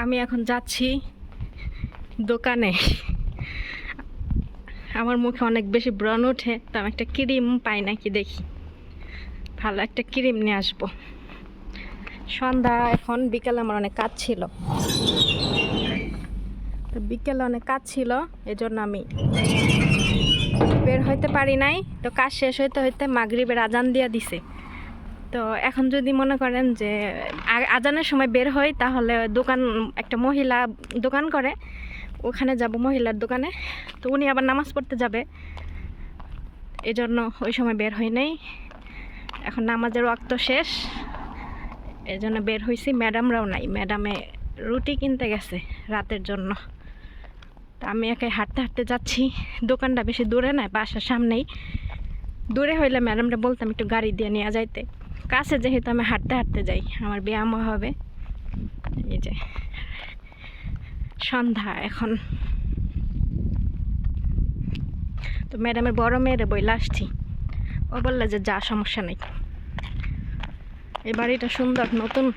আমি এখন যাচ্ছি দোকানে। আমার মুখে অনেক বেশি ব্রণ ওঠে, তো আমি একটা ক্রিম পাই নাকি দেখি। ভালো একটা ক্রিম নিয়ে আসব। সন্ধ্যা, এখন বিকেলে আমার অনেক কাজ ছিল। তো বিকেলে অনেক কাজ ছিল, এজন্য আমি বের হইতে পারি নাই। তো কাজ শেষ হইতে হইতে মাগরিবের আজান দিয়া দিছে। তো এখন যদি মনে করেন যে আজানের সময় বের হই, তাহলে দোকান, একটা মহিলা দোকান করে। ওখানে যাব মহিলার দোকানে। তো উনি আবার নামাজ পড়তে যাবে। এজন্য ওই সময় বের হই নাই। এখন নামাজের ওয়াক্ত শেষ। এই জন্য বের হয়েছি ম্যাডামরাও নাই। ম্যাডামে রুটি কিনতে গেছে রাতের জন্য। তা আমি একাই হাঁটতে হাঁটতে যাচ্ছি। দোকানটা বেশি দূরে নয়, বাসার সামনেই। দূরে হইলে ম্যাডামরা বলতাম একটু গাড়ি দিয়ে নিয়ে যাইতে। কাছে যেহেতু আমি হাঁটতে হাঁটতে যাই, আমার ব্যায়ামও হবে। এই যে, সন্ধ্যা এখন। তো ম্যাডামের বড় মেয়েরে বইলে আসছি ও বললে যে, যা, সমস্যা নেই। এই বাড়িটা সুন্দর, নতুন।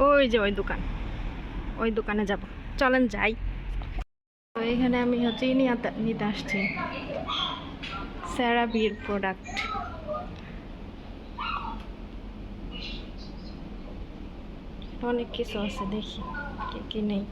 ওই যে, ওই দোকান। ওই দোকানে যাব। চলেন, যাই। এখানে আমি হচ্ছে নিতে আসছি। স্যারাবির প্রোডাক্ট অনেক কিছু আছে দেখি কি কি নেই।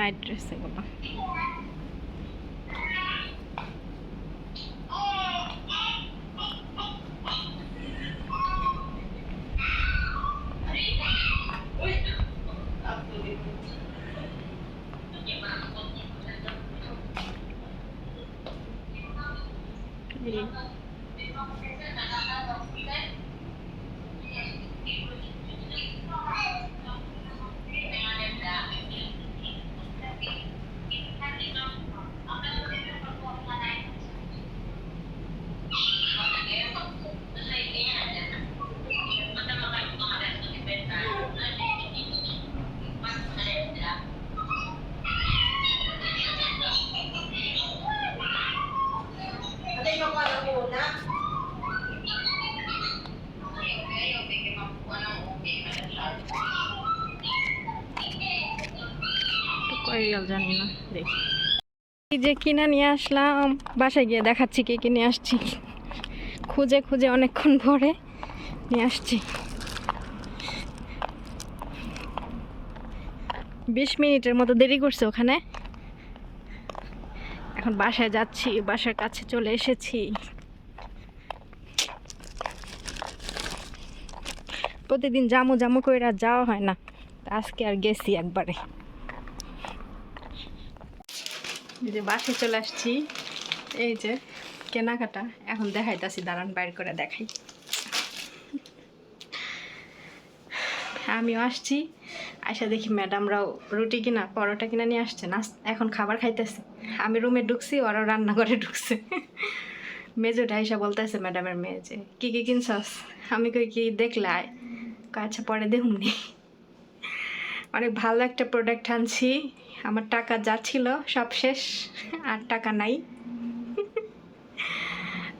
নাইট ড্রেস এগুলো এই তো জানি না, দেখি। যে কিনে নিয়ে আসলাম, বাসায় গিয়ে দেখাচ্ছি কি কিনে আসছি। খুঁজে খুঁজে অনেকক্ষণ পরে নিয়ে আসছি। বিশ মিনিটের মতো দেরি করছে ওখানে। এখন বাসায় যাচ্ছি, বাসার কাছে চলে এসেছি। প্রতিদিন জামু জামু করে যাওয়া হয় না। আজকে আর গেছি একবারে এই যে বাসে চলে আসছি, এই যে কেনাকাটা। এখন দেখাইতাছি, দাঁড়ান বাইর করে দেখাই। আমিও আসছি, আইসা দেখি ম্যাডামরাও রুটি কিনা, পরোটা কিনা নিয়ে আসছে। না এখন খাবার খাইতেছে। আমি রুমে ঢুকছি, ওরাও রান্নাঘরে ঢুকছে। মেজোটা আইসা বলতেছে, ম্যাডামের মেয়ে যে, কী কী কিনছস? আমি কই, কি দেখলে? আয় আচ্ছা পরে দেখুন অনেক ভালো একটা প্রোডাক্ট আনছি। আমার টাকা যা ছিল সব শেষ, আর টাকা নাই।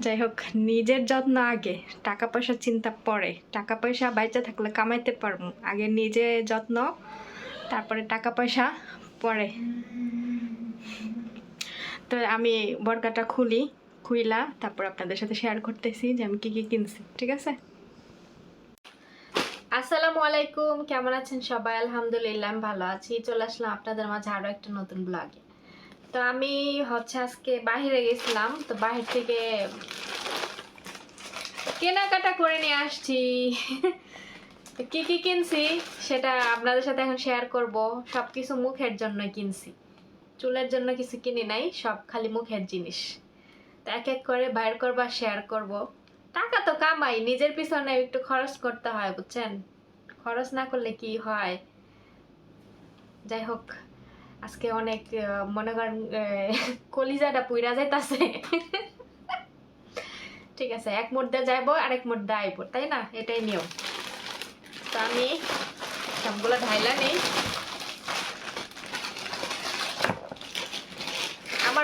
যাই হোক, নিজের যত্ন আগে, টাকা পয়সার চিন্তা পরে। টাকা পয়সা বাইচা থাকলে কামাইতে পারব। আগে নিজে যত্ন, তারপরে টাকা পয়সা পরে। তো আমি বরকাটা খুলি, খুইলা, তারপর আপনাদের সাথে শেয়ার করতেছি যে আমি কি কি কিনছি, ঠিক আছে? আসসালামু আলাইকুম, কেমন আছেন সবাই? আলহামদুলিল্লাহ, আমি ভালো আছি। চলে আসলাম আপনাদের মাঝে আরও একটা নতুন ব্লগে তো আমি হচ্ছে আজকে বাইরে গেছিলাম, তো বাহির থেকে কেনাকাটা করে নিয়ে আসছি। তো কি কি কিনছি সেটা আপনাদের সাথে এখন শেয়ার করব। সব কিছু মুখের জন্য কিনছি। চুলের জন্য কিছু কিনি নাই, সব খালি মুখের জিনিস। তো এক এক করে বাইর করবা শেয়ার করব। টাকা তো কামাই, নিজের পিছনে একটু খরচ করতে হয়, বুঝছেন? খরচ না করলে কি হয়? যাই হোক, আজকে অনেক মনে করেন কলিজাটা পুইরা যাইতাছে। ঠিক আছে, এক মুদ্রা যাইবো আর এক মুদ্রা আইবো, তাই না? এটাই নিয়ম। তো আমি সবগুলো ঢাইলা নেই।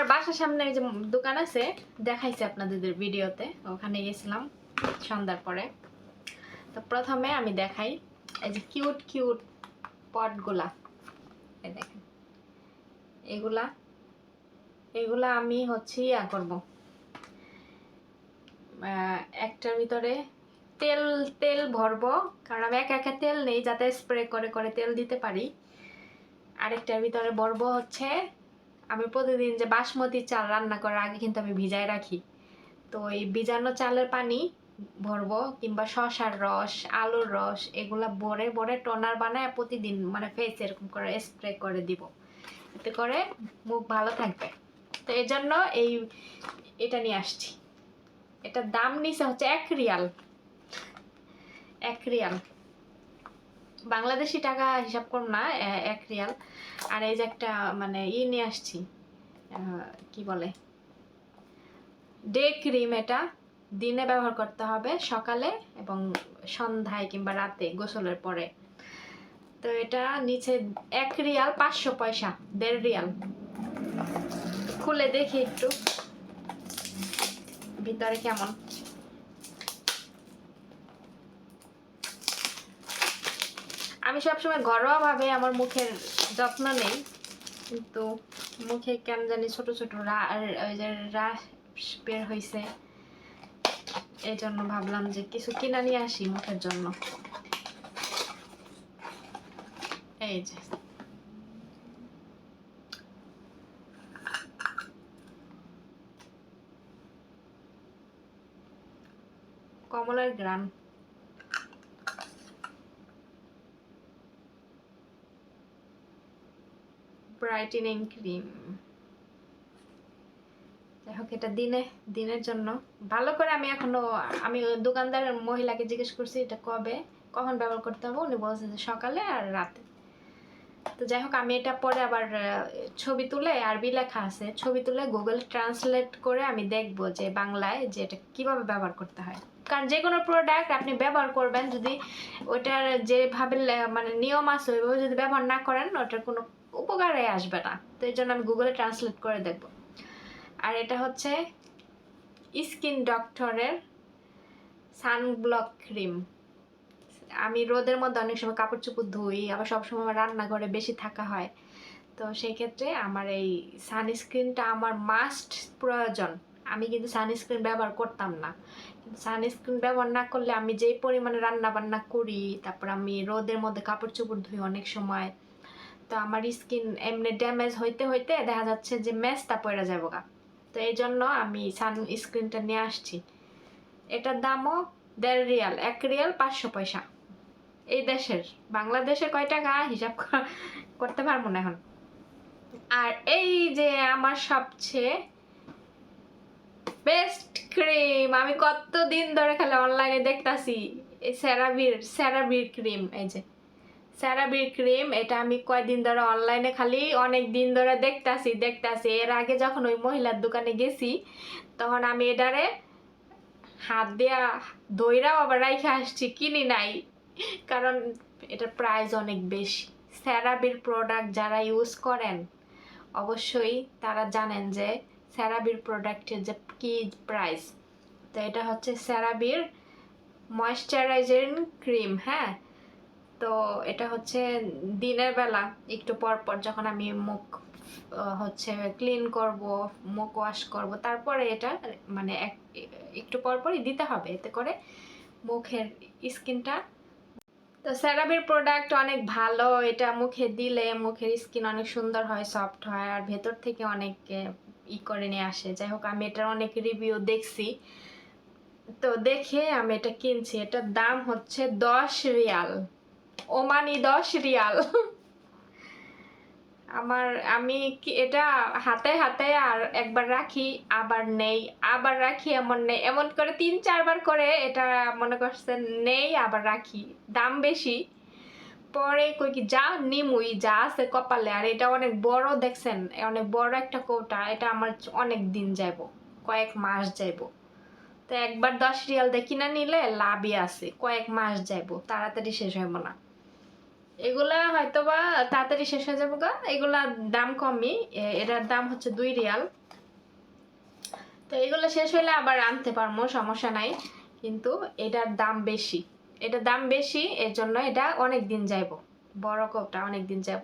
আমার বাসার সামনে যে দোকান আছে, দেখাইছে আপনাদের ভিডিওতে। ওখানে গেছিলাম সন্ধ্যার পরে। তো প্রথমে আমি দেখাই এই যে কিউট কিউট পটগুলা। এই দেখেন। এগুলা এগুলা আমি হচ্ছে ইয়া করব। একটার ভিতরে তেল তেল ভরবো, কারণ আমি একা একা তেল নেই, যাতে স্প্রে করে করে তেল দিতে পারি। আরেকটার ভিতরে ভরবো হচ্ছে আমি প্রতিদিন যে বাসমতি চাল রান্না করার আগে কিন্তু আমি ভিজায় রাখি। তো এই ভিজানো চালের পানি ভরবো কিংবা শশার রস, আলুর রস এগুলা ভরে ভরে টোনার বানায় প্রতিদিন মানে ফেস এরকম করে স্প্রে করে দিব। এতে করে মুখ ভালো থাকবে। তো এই জন্য এই এটা নিয়ে আসছি। এটার দাম নিচে হচ্ছে এক রিয়াল। এক রিয়াল। বাংলাদেশি টাকা হিসাব করুন না এক রিয়াল। আর এই যে একটা মানে ই নিয়ে আসছি কি বলে? ডে ক্রিম এটা দিনে ব্যবহার করতে হবে সকালে এবং সন্ধ্যায় কিংবা রাতে গোসলের পরে। তো এটা নিচে এক রিয়াল পাঁচশো পয়সা, দেড় রিয়াল। খুলে দেখি একটু, ভিতরে কেমন? আমি সবসময় ঘরোয়াভাবে আমার মুখের যত্ন নেই, কিন্তু মুখে কেন জানি ছোট ছোট রা- ওই যে রাশ বের হয়েছে এই জন্য ভাবলাম যে কিছু কিনা নিয়ে আসি মুখের জন্য। এই যে। কমলার গ্রান ব্রাইটেনিং ক্রিম যাই হোক, এটা দিনে, দিনের জন্য। ভালো করে আমি এখনও, আমি দোকানদার মহিলাকে জিজ্ঞেস করছি, এটা কবে? কখন ব্যবহার করতে হবে? উনি বলছে যে সকালে আর রাতে। তো যাই হোক, আমি এটা পরে আবার ছবি তুলে, আরবি লেখা আছে, ছবি তুলে গুগল ট্রান্সলেট করে আমি দেখব যে বাংলায় যে এটা কীভাবে ব্যবহার করতে হয়। কারণ যে কোনো প্রোডাক্ট আপনি ব্যবহার করবেন, যদি ওটার যেভাবে মানে নিয়ম আছে, ওইভাবে যদি ব্যবহার না করেন, ওটার কোনো উপকারে আসবে না। তো এই জন্য আমি গুগলে ট্রান্সলেট করে দেখব। আর এটা হচ্ছে স্কিন ডক্টরের সানব্লক ক্রিম আমি রোদের মধ্যে অনেক সময় কাপড় চোপড় ধুই, আবার সবসময় রান্নাঘরে বেশি থাকা হয়। তো সেই ক্ষেত্রে আমার এই সানস্ক্রিনটা আমার মাস্ট প্রয়োজন। আমি কিন্তু সানস্ক্রিন ব্যবহার করতাম না। কিন্তু সানস্ক্রিন ব্যবহার না করলে আমি যেই পরিমাণে রান্না বান্না করি, তারপর আমি রোদের মধ্যে কাপড় চোপড় ধুই অনেক সময় তো আমার স্কিন এমনি ড্যামেজ হইতে হইতে দেখা যাচ্ছে যে ম্যাচটা পড়ে যাব গা। তো এই জন্য আমি সানস্ক্রিনটা নিয়ে আসছি। এটার দামও দেড় রিয়াল, এক রিয়াল পাঁচশো পয়সা। এই দেশের, বাংলাদেশে কয় টাকা হিসাব করতে পারব না এখন। আর এই যে আমার সবচেয়ে বেস্ট ক্রিম আমি কতদিন ধরে খালি অনলাইনে দেখতাছি, এই স্যারাবির স্যারাবির ক্রিম এই যে। স্যারাবির ক্রিম এটা আমি কয়দিন ধরে অনলাইনে খালি অনেক দিন ধরে দেখতাছি দেখতাছি। এর আগে যখন ওই মহিলার দোকানে গেছি, তখন আমি এটারে হাত দিয়া দইরাও আবার রাইখে আসছি, কিনি নাই। কারণ এটার প্রাইস অনেক বেশি। স্যারাবির প্রোডাক্ট যারা ইউজ করেন, অবশ্যই তারা জানেন যে স্যারাবির প্রোডাক্টের যে কি প্রাইস তো এটা হচ্ছে স্যারাবির ময়শ্চারাইজিং ক্রিম হ্যাঁ? তো এটা হচ্ছে দিনের বেলা, একটু পর পর যখন আমি মুখ হচ্ছে ক্লিন করব, মুখ ওয়াশ করব, তারপরে এটা মানে এক, একটু পর পরই দিতে হবে, এতে করে মুখের স্কিনটা তো স্যারাবির প্রোডাক্ট অনেক ভালো, এটা মুখে দিলে মুখের স্কিন অনেক সুন্দর হয় সফট হয়, আর ভেতর থেকে অনেক ই করে নিয়ে আসে। যাই হোক, আমি এটার অনেক রিভিউ দেখছি। তো দেখে আমি এটা কিনছি, এটার দাম হচ্ছে দশ রিয়াল। ওমানি দশ রিয়াল। আমার, আমি কি, এটা হাতে হাতে আর একবার রাখি, আবার নেই, আবার রাখি এমন নেই, এমন করে তিন, চারবার করে এটা মনে করছেন নেই, আবার রাখি, দাম বেশি। পরে কই কি, যা নিমুই, যা আছে কপালে, আর এটা অনেক বড় দেখছেন, অনেক বড় একটা কৌটা, এটা আমার অনেক দিন যাইব, কয়েক মাস যাইব। তো একবার দশ রিয়াল দিয়ে কিনা নিলে লাভই আছে। কয়েক মাস যাইব, তাড়াতাড়ি শেষ হইব না। এগুলা হয়তো বা তাড়াতাড়ি শেষ হয়ে যাব গা। এগুলা দাম কমই এটার দাম হচ্ছে দুই রিয়াল। তো এগুলো শেষ হলে আবার আনতে পারব, সমস্যা নাই। কিন্তু এটার দাম বেশি। এটার দাম বেশি, এর জন্য এটা অনেক দিন যাইব। বড় কোপটা অনেক দিন যাব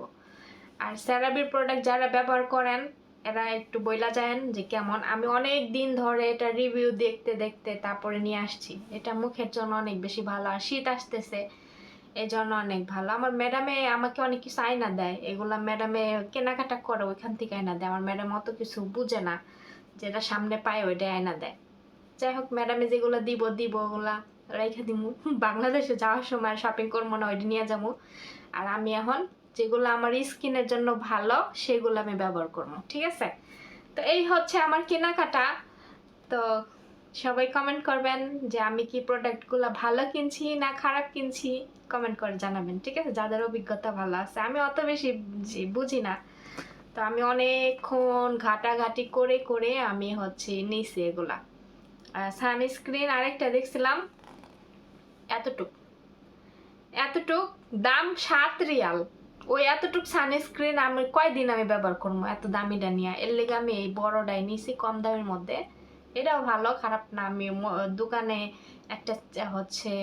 আর স্যারাবির প্রোডাক্ট যারা ব্যবহার করেন এরা একটু বইলা যান যে কেমন। আমি অনেক দিন ধরে এটা রিভিউ দেখতে দেখতে তারপরে নিয়ে আসছি। এটা মুখের জন্য অনেক বেশি ভালো আর শীত আসতেছে এই জন্য অনেক ভালো। আমার ম্যাডামে আমাকে অনেক কিছু আয়না দেয়। এগুলা ম্যাডামে কেনাকাটা করে ওইখান থেকে আয়না দেয়। আমার ম্যাডাম অত কিছু বুঝে না যেটা সামনে পায় ওইটাই আয়না দেয়। যাই হোক ম্যাডামে যেগুলো দিব দিব ওগুলা রেখে দিমু। বাংলাদেশে যাওয়ার সময় শপিং করব না, ওইটা নিয়ে যাব। আর আমি এখন যেগুলো আমার স্কিনের জন্য ভালো, সেগুলো আমি ব্যবহার করব, ঠিক আছে? তো এই হচ্ছে আমার কেনাকাটা। তো সবাই কমেন্ট করবেন যে আমি কি প্রোডাক্টগুলো ভালো কিনছি না খারাপ কিনছি কমেন্ট করে জানাবেন, ঠিক আছে? যাদের অভিজ্ঞতা ভালো আছে। আমি অত বেশি বুঝি- না। তো আমি অনেকক্ষণ ঘাটাঘাটি করে করে আমি হচ্ছে নিছি এগুলা। সানস্ক্রিন আরেকটা দেখছিলাম। এতটুক। এতটুক দাম সাত রিয়াল। ওই এতটুক সানস্ক্রিন আমি, কয়দিন আমি ব্যবহার করব এত দামিটা নিয়ে? এর লেগে আমি এই বড়টাই নিছি কম দামের মধ্যে। এটাও ভালো, খারাপ না। আমি দোকানে একটা হচ্ছে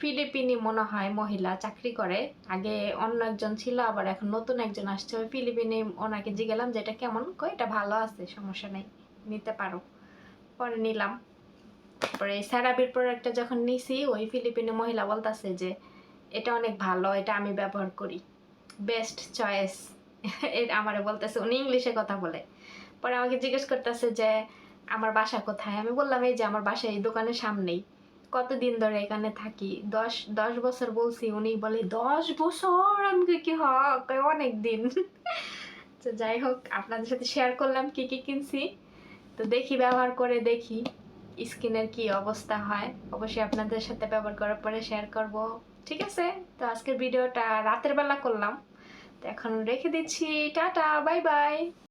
ফিলিপিনি মনে হয় মহিলা চাকরি করে। আগে অন্য একজন ছিল, আবার এখন নতুন একজন আসছে। ওই ফিলিপিনি ওনাকে জিগেলাম যে, এটা কেমন? কই, এটা ভালো আছে, সমস্যা নেই, নিতে পারো। পরে নিলাম। তারপরে স্যারাবির প্রোডাক্টটা যখন নিছি, ওই ফিলিপিনি মহিলা বলতাছে যে এটা অনেক ভালো, এটা আমি ব্যবহার করি। বেস্ট চয়েস এটা আমারে বলতেছে, উনি ইংলিশে কথা বলে। পরে আমাকে জিজ্ঞেস করতেছে যে, আমার বাসা কোথায়? আমি বললাম, এই যে আমার বাসা এই দোকানের সামনেই। কতদিন ধরে এখানে থাকি? দশ দশ বছর বলছি, উনি বলে, দশ বছর? আমি কি হক? অনেক দিন। তো যাই হোক, আপনাদের সাথে শেয়ার করলাম কি কি কিনছি। তো দেখি, ব্যবহার করে দেখি, স্কিনের কি অবস্থা হয়। অবশ্যই আপনাদের সাথে ব্যবহার করার পরে শেয়ার করব। ঠিক আছে? তো আজকের ভিডিওটা রাতের বেলা করলাম। তো এখন রেখে দিচ্ছি। Tata, bye bye.